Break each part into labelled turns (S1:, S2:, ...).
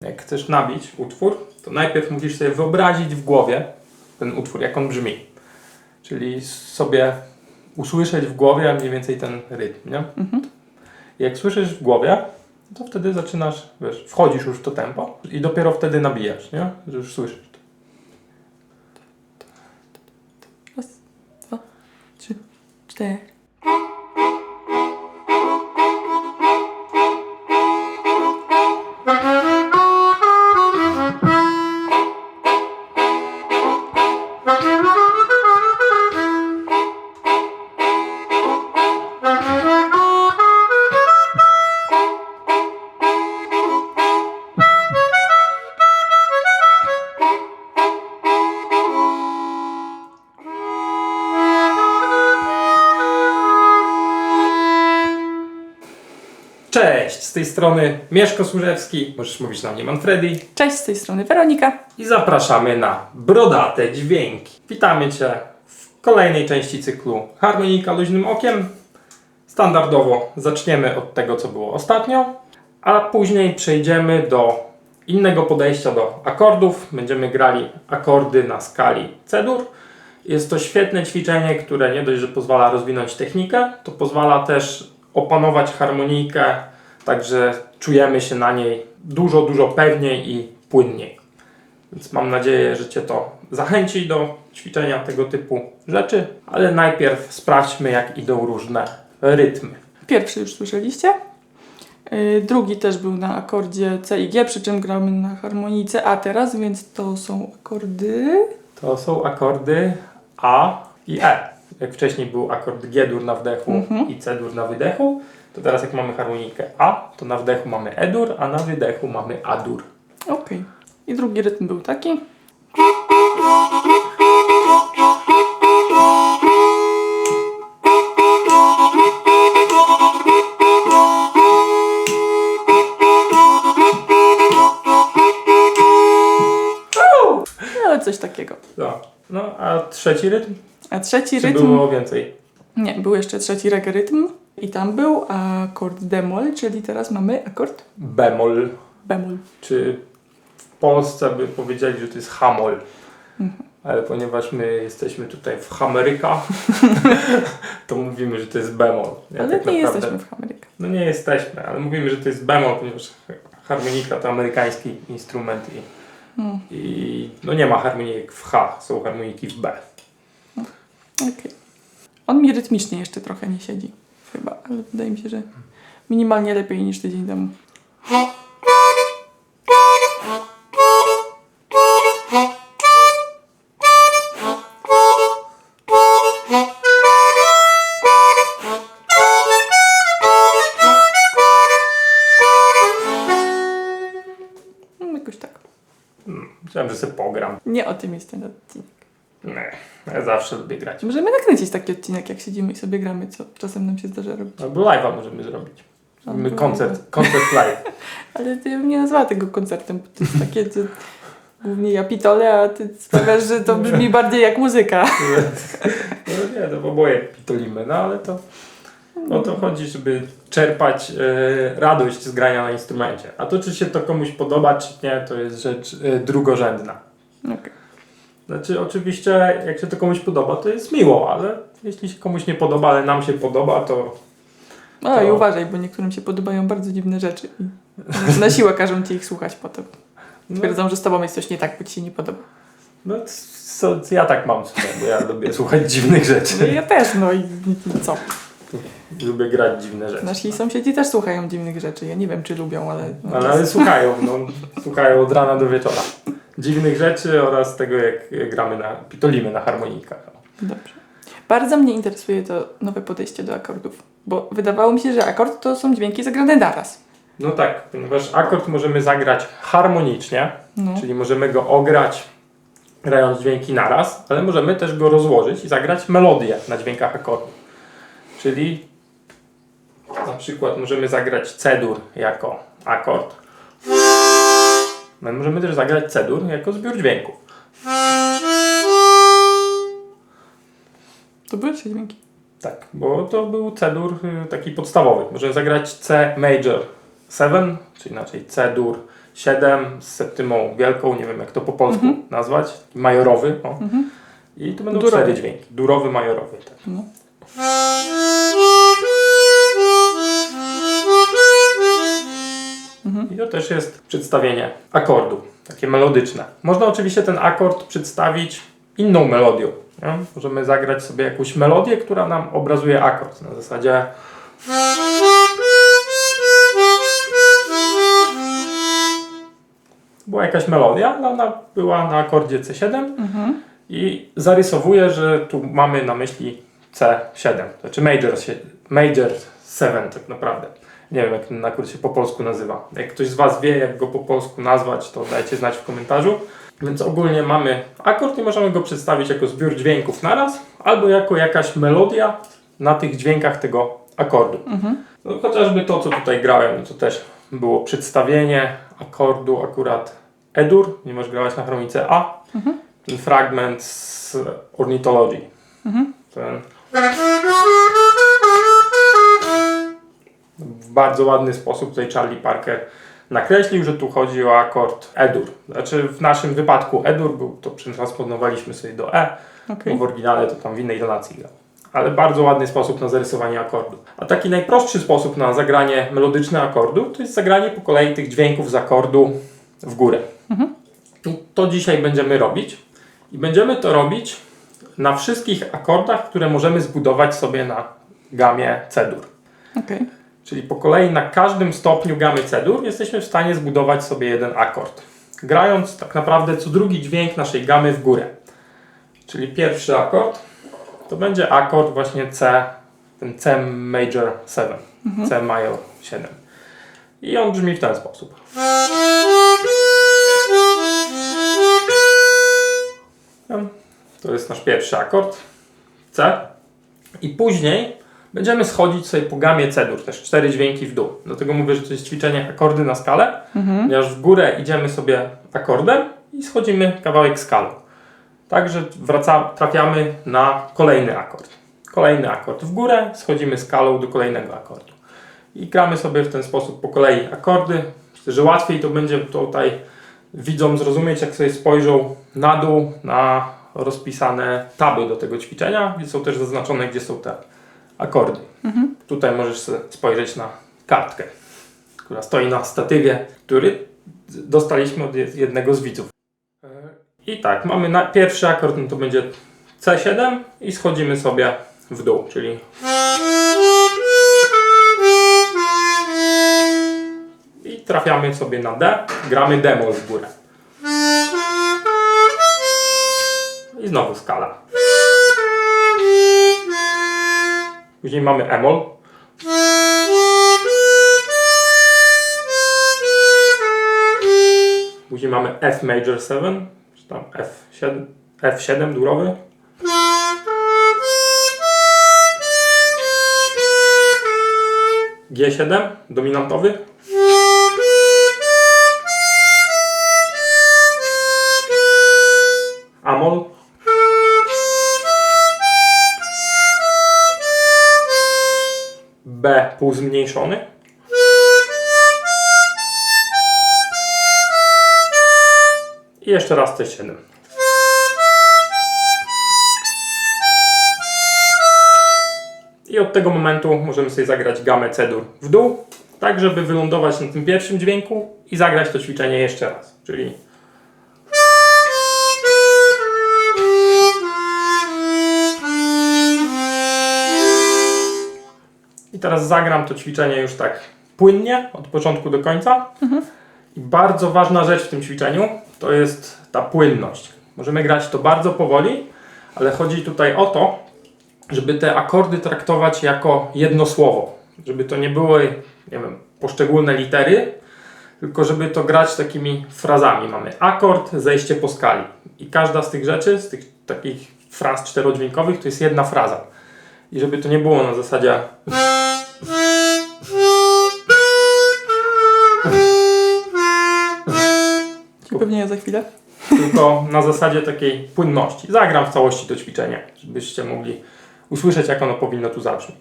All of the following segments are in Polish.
S1: Jak chcesz nabić utwór, to najpierw musisz sobie wyobrazić w głowie ten utwór, jak on brzmi. Czyli sobie usłyszeć w głowie mniej więcej ten rytm, nie?
S2: Mhm.
S1: Jak słyszysz w głowie, to wtedy zaczynasz, wiesz, wchodzisz już w to tempo i dopiero wtedy nabijasz, nie? Że już słyszysz to.
S2: Trzy, cztery.
S1: Strony Mieszko Służewski, możesz mówić na mnie Manfredi
S2: Cześć, z tej strony Weronika.
S1: i zapraszamy na Brodate Dźwięki. Witamy Cię w kolejnej części cyklu Harmonika luźnym okiem. Standardowo zaczniemy od tego, co było ostatnio, a później przejdziemy do innego podejścia do akordów. Będziemy grali akordy na skali C-dur. Jest to świetne ćwiczenie, które nie dość, że pozwala rozwinąć technikę, to pozwala też opanować harmonijkę, także czujemy się na niej dużo, dużo pewniej i płynniej. Więc mam nadzieję, że Cię to zachęci do ćwiczenia tego typu rzeczy, ale najpierw sprawdźmy, jak idą różne rytmy.
S2: Pierwszy już słyszeliście. Yy, Drugi też był na akordzie C i G, przy czym gramy na harmonijce A teraz, więc to są akordy.
S1: To są akordy A i E. Jak wcześniej był akord G-dur na wdechu
S2: Mhm.
S1: i C-dur na wydechu, to teraz jak mamy harmonijkę A, to na wdechu mamy E-dur, a na wydechu mamy A-dur.
S2: Okej. I drugi rytm był taki. No, ale coś takiego.
S1: No, no a trzeci rytm?
S2: A trzeci
S1: Czy
S2: rytm.
S1: było więcej?
S2: Nie, był jeszcze trzeci reggae rytm. I tam był akord demol, czyli teraz mamy akord
S1: Bemol.
S2: bemol.
S1: Czy w Polsce by powiedzieli, że to jest hamol.
S2: Mhm.
S1: Ale ponieważ my jesteśmy tutaj w Ameryka, to mówimy, że to jest bemol. Ja
S2: Ale
S1: tak
S2: nie
S1: naprawdę-
S2: jesteśmy w Ameryce.
S1: No nie jesteśmy, ale mówimy, że to jest bemol, ponieważ harmonika to amerykański instrument i,
S2: Hmm.
S1: i no nie ma harmonijek w H, są harmoniki w B.
S2: Okej. On mi rytmicznie jeszcze trochę nie siedzi. Chyba, ale wydaje mi się, że minimalnie lepiej niż tydzień temu. No, jakoś tak.
S1: Myślałem, że sobie pogram.
S2: Nie o tym jest ten odcinek.
S1: Nie, ja zawsze lubię grać.
S2: Możemy nakręcić taki odcinek, jak siedzimy i sobie gramy, co czasem nam się zdarza robić.
S1: Albo live'a możemy zrobić.
S2: Albo
S1: koncert, koncert live.
S2: Ale ty bym nie nazwała tego koncertem, bo to jest takie, że głównie ja pitole, a ty sprawiasz, że to brzmi bardziej jak muzyka.
S1: No nie, to w oboje pitolimy, no ale to o to chodzi, żeby czerpać e, radość z grania na instrumencie. A to, czy się to komuś podoba, czy nie, to jest rzecz e, drugorzędna.
S2: Okej.
S1: Znaczy, oczywiście, jak się to komuś podoba, to jest miło, ale jeśli się komuś nie podoba, ale nam się podoba, to
S2: No i
S1: To-
S2: uważaj, bo niektórym się podobają bardzo dziwne rzeczy i na siłę każą ci ich słuchać potem.
S1: no,
S2: Twierdzą, że z tobą jest coś nie tak, bo ci się nie podoba.
S1: no co, ja tak mam bo ja lubię słuchać dziwnych
S2: No
S1: rzeczy.
S2: i ja też, no i i co?
S1: Lubię grać dziwne rzeczy.
S2: Nasi sąsiedzi też słuchają dziwnych rzeczy. Ja nie wiem, czy lubią, ale... no
S1: Ale, ale słuchają, no, słuchają od rana do wieczora. Dziwnych rzeczy oraz tego, jak gramy na, pitolimy na harmonikach.
S2: Dobrze. Bardzo mnie interesuje to nowe podejście do akordów, bo wydawało mi się, że akord to są dźwięki zagrane naraz.
S1: No tak, ponieważ akord możemy zagrać harmonicznie,
S2: No.
S1: czyli możemy go ograć grając dźwięki naraz, ale możemy też go rozłożyć i zagrać melodię na dźwiękach akordu. Czyli na przykład możemy zagrać C-dur jako akord. No, możemy też zagrać C-dur jako zbiór dźwięków.
S2: To były trzy dźwięki.
S1: Tak, bo to był C-dur y, taki podstawowy. Możemy zagrać C major 7, czy inaczej C-dur C7 z septymą wielką, nie wiem jak to po polsku nazwać, majorowy. O. I tu będą
S2: Durowy.
S1: cztery dźwięki. Durowy, majorowy. Tak.
S2: No.
S1: I to też jest przedstawienie akordu, takie melodyczne. Można oczywiście ten akord przedstawić inną melodią. Nie? Możemy zagrać sobie jakąś melodię, która nam obrazuje akord. Na zasadzie była jakaś melodia, ale ona była na akordzie C7
S2: Mhm.
S1: i zarysowuje, że tu mamy na myśli C7, znaczy major, major 7 tak naprawdę. Nie wiem, jak ten akord się po polsku nazywa. Jak ktoś z Was wie, jak go po polsku nazwać, to dajcie znać w komentarzu. Więc ogólnie mamy akord i możemy go przedstawić jako zbiór dźwięków naraz, albo jako jakaś melodia na tych dźwiękach tego akordu. No, chociażby to, co tutaj grałem, no to też było przedstawienie akordu akurat E-dur, ponieważ grałaś na harmonice A. Ten fragment z Ornithology. Ten w bardzo ładny sposób tutaj Charlie Parker nakreślił, że tu chodzi o akord E-dur. Znaczy w naszym wypadku E-dur był, to przetransponowaliśmy sobie do E,
S2: Okej.
S1: bo w oryginale to tam w innej tonacji grał. Ale bardzo ładny sposób na zarysowanie akordu. A taki najprostszy sposób na zagranie melodyczne akordu to jest zagranie po kolei tych dźwięków z akordu w górę. I to dzisiaj będziemy robić. I będziemy to robić na wszystkich akordach, które możemy zbudować sobie na gamie C-dur.
S2: Okej.
S1: Czyli po kolei na każdym stopniu gamy C-dur jesteśmy w stanie zbudować sobie jeden akord. Grając tak naprawdę co drugi dźwięk naszej gamy w górę. Czyli pierwszy akord to będzie akord właśnie C, ten C major 7, C major 7. I on brzmi w ten sposób. To jest nasz pierwszy akord C. I później będziemy schodzić sobie po gamie C-dur, też cztery dźwięki w dół. Dlatego mówię, że to jest ćwiczenie akordy na skalę, ponieważ w górę idziemy sobie akordem i schodzimy kawałek skalą. Także wraca, trafiamy na kolejny akord. Kolejny akord w górę, schodzimy skalą do kolejnego akordu. I gramy sobie w ten sposób po kolei akordy. Myślę, że łatwiej to będzie tutaj widzom zrozumieć, jak sobie spojrzą na dół, na rozpisane taby do tego ćwiczenia, gdzie są też zaznaczone, gdzie są te akordy. Tutaj możesz spojrzeć na kartkę, która stoi na statywie, który dostaliśmy od jed- jednego z widzów. E, I tak, mamy na pierwszy akord, no to będzie C7 i schodzimy sobie w dół, czyli i trafiamy sobie na D, gramy D-moll w górę. I znowu skala. Później mamy E-moll. Później mamy F major 7, czy tam F7, F7 durowy. G7 dominantowy. Amol. Pół zmniejszony. I jeszcze raz C7. I od tego momentu możemy sobie zagrać gamę C-dur w dół, tak żeby wylądować na tym pierwszym dźwięku i zagrać to ćwiczenie jeszcze raz. Czyli I teraz zagram to ćwiczenie już tak płynnie, od początku do końca. I bardzo ważna rzecz w tym ćwiczeniu to jest ta płynność. Możemy grać to bardzo powoli, ale chodzi tutaj o to, żeby te akordy traktować jako jedno słowo. Żeby to nie były, nie wiem, poszczególne litery, tylko żeby to grać takimi frazami. Mamy akord, zejście po skali. I każda z tych rzeczy, z tych takich fraz czterodźwiękowych, to jest jedna fraza. I żeby to nie było na zasadzie
S2: Ja za chwilę.
S1: tylko na zasadzie takiej płynności. Zagram w całości to ćwiczenie, żebyście mogli usłyszeć, jak ono powinno tu zabrzmieć.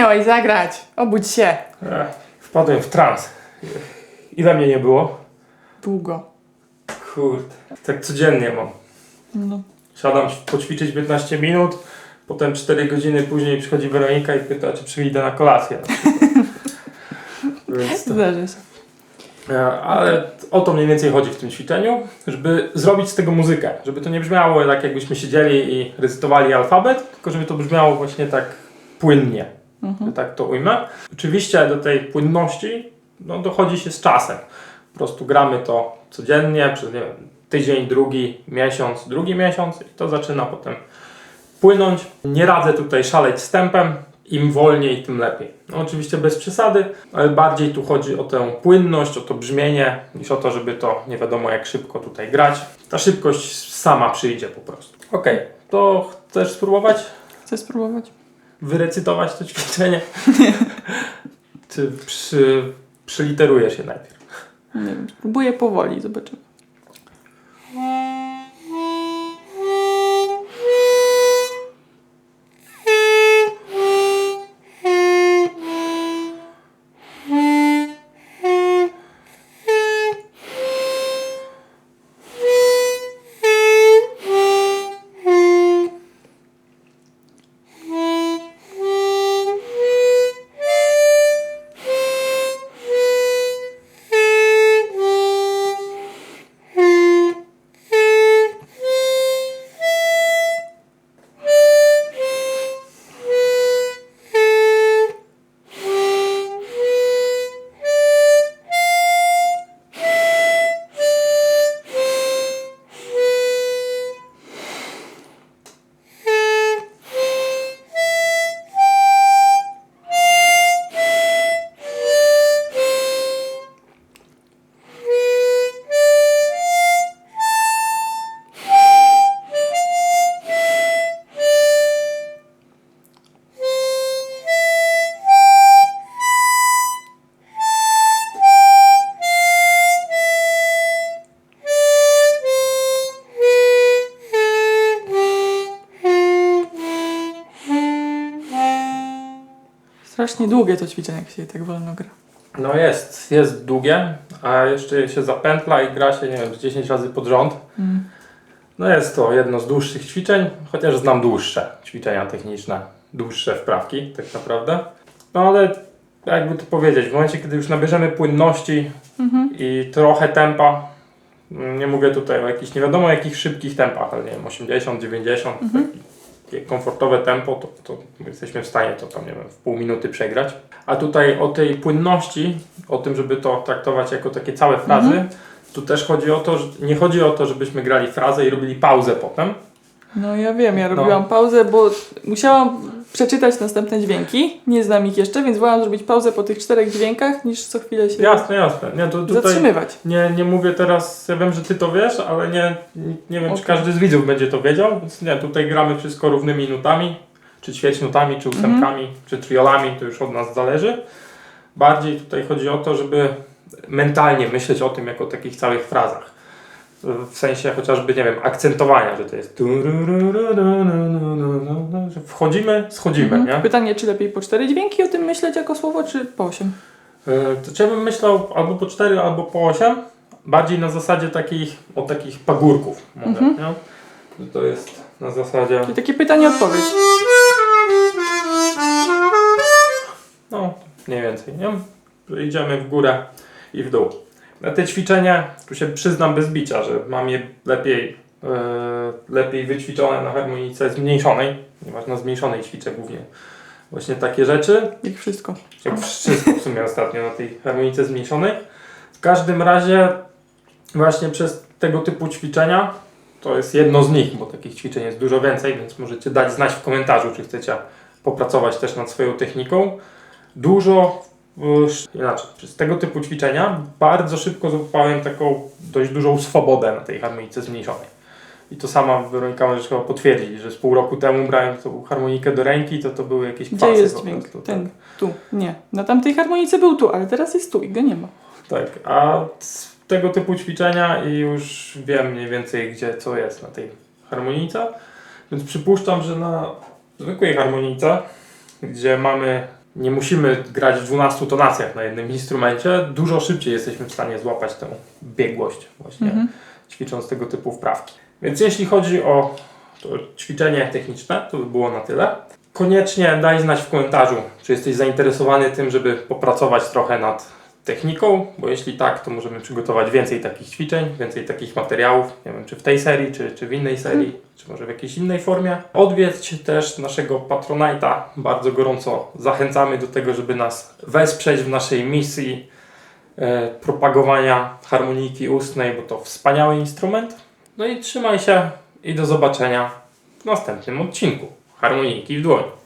S2: Dawaj zagrać, obudź się.
S1: Ech, wpadłem w trans. Ile mnie nie było?
S2: Długo.
S1: Kurde, tak codziennie mam.
S2: No.
S1: Siadam poćwiczyć 15 minut, potem 4 godziny później przychodzi Weronika i pyta, czy przyjdę na kolację. Więc to,
S2: Zdarzy się.
S1: E, ale o to mniej więcej chodzi w tym ćwiczeniu, żeby zrobić z tego muzykę. Żeby to nie brzmiało tak, jakbyśmy siedzieli i recytowali alfabet, tylko żeby to brzmiało właśnie tak płynnie. Że tak to ujmę. Oczywiście do tej płynności no, dochodzi się z czasem. Po prostu gramy to codziennie, przez wiem, tydzień, drugi miesiąc, drugi miesiąc i to zaczyna potem płynąć. Nie radzę tutaj szaleć z tempem. Im wolniej, tym lepiej. No, oczywiście bez przesady, ale bardziej tu chodzi o tę płynność, o to brzmienie, niż o to, żeby to nie wiadomo jak szybko tutaj grać. Ta szybkość sama przyjdzie po prostu. Okej, to chcesz spróbować?
S2: Chcesz spróbować?
S1: Wyrecytować to ćwiczenie? Czy przy, przyliterujesz je najpierw?
S2: Nie wiem, spróbuję powoli, zobaczymy. Strasznie długie to ćwiczenie, jak się tak wolno gra.
S1: No jest, jest długie, a jeszcze się zapętla i gra się, nie wiem, z 10 razy pod rząd.
S2: Mm.
S1: No jest to jedno z dłuższych ćwiczeń, chociaż znam dłuższe ćwiczenia techniczne, dłuższe wprawki tak naprawdę. No ale jakby to powiedzieć, w momencie kiedy już nabierzemy płynności
S2: Mhm.
S1: i trochę tempa, mm, nie mówię tutaj o jakichś nie wiadomo jakich szybkich tempach, ale nie wiem, 80, 90, takie komfortowe tempo, to, to jesteśmy w stanie to tam, nie wiem, w pół minuty przegrać. A tutaj o tej płynności, o tym, żeby to traktować jako takie całe frazy, tu też chodzi o to, że nie chodzi o to, żebyśmy grali frazę i robili pauzę potem,
S2: No ja wiem, ja
S1: No.
S2: robiłam pauzę, bo musiałam przeczytać następne dźwięki. Nie znam ich jeszcze, więc wolałam zrobić pauzę po tych czterech dźwiękach, niż co chwilę się
S1: Jasne, jasne. Nie, tutaj
S2: zatrzymywać.
S1: nie, nie mówię teraz, ja wiem, że ty to wiesz, ale nie, nie, wiem, czy
S2: Okej.
S1: każdy z widzów będzie to wiedział, więc nie, tutaj gramy wszystko równymi nutami, czy ćwierćnutami, czy ósemkami, czy triolami, to już od nas zależy. Bardziej tutaj chodzi o to, żeby mentalnie myśleć o tym jako o takich całych frazach. W sensie chociażby, nie wiem, akcentowania, że to jest że wchodzimy, schodzimy,
S2: Mhm.
S1: nie?
S2: Pytanie, czy lepiej po cztery dźwięki o tym myśleć jako słowo, czy po osiem?
S1: E, To ja bym myślał albo po 4, albo po 8. Bardziej na zasadzie takich, o takich pagórków może,
S2: Mhm.
S1: nie? Że to jest na zasadzie,
S2: Czyli takie pytanie-odpowiedź.
S1: no mniej więcej, nie? Idziemy w górę i w dół. Na te ćwiczenia, tu się przyznam bez bicia, że mam je lepiej, e, lepiej wyćwiczone na harmonice zmniejszonej, ponieważ na zmniejszonej ćwiczę głównie właśnie takie rzeczy.
S2: Jak wszystko.
S1: jak wszystko w sumie ostatnio na tej harmonice zmniejszonej. W każdym razie właśnie przez tego typu ćwiczenia, to jest jedno z nich, bo takich ćwiczeń jest dużo więcej, więc możecie dać znać w komentarzu, czy chcecie popracować też nad swoją techniką. Dużo, inaczej, przez tego typu ćwiczenia bardzo szybko złapałem taką dość dużą swobodę na tej harmonice zmniejszonej. I to sama Weronika może chyba potwierdzić, że z pół roku temu brałem tą harmonikę do ręki, to to były jakieś
S2: Gdzie
S1: kwasy
S2: jest
S1: po
S2: dźwięk?
S1: prostu, tak.
S2: Ten, tu. Nie. Na tamtej harmonice był tu, ale teraz jest tu i go nie ma.
S1: Tak, a z tego typu ćwiczenia i już wiem mniej więcej gdzie co jest na tej harmonice. Więc przypuszczam, że na zwykłej harmonice, gdzie mamy nie musimy grać w 12 tonacjach na jednym instrumencie, dużo szybciej jesteśmy w stanie złapać tę biegłość właśnie
S2: Mhm.
S1: ćwicząc tego typu wprawki. Więc jeśli chodzi o ćwiczenie techniczne, to by było na tyle. Koniecznie daj znać w komentarzu, czy jesteś zainteresowany tym, żeby popracować trochę nad techniką, bo jeśli tak, to możemy przygotować więcej takich ćwiczeń, więcej takich materiałów, nie wiem, czy w tej serii, czy, czy w innej serii, czy może w jakiejś innej formie. Odwiedź też naszego Patronite'a, bardzo gorąco zachęcamy do tego, żeby nas wesprzeć w naszej misji e, propagowania harmoniki ustnej, bo to wspaniały instrument. No i trzymaj się i do zobaczenia w następnym odcinku Harmoniki w dłoni.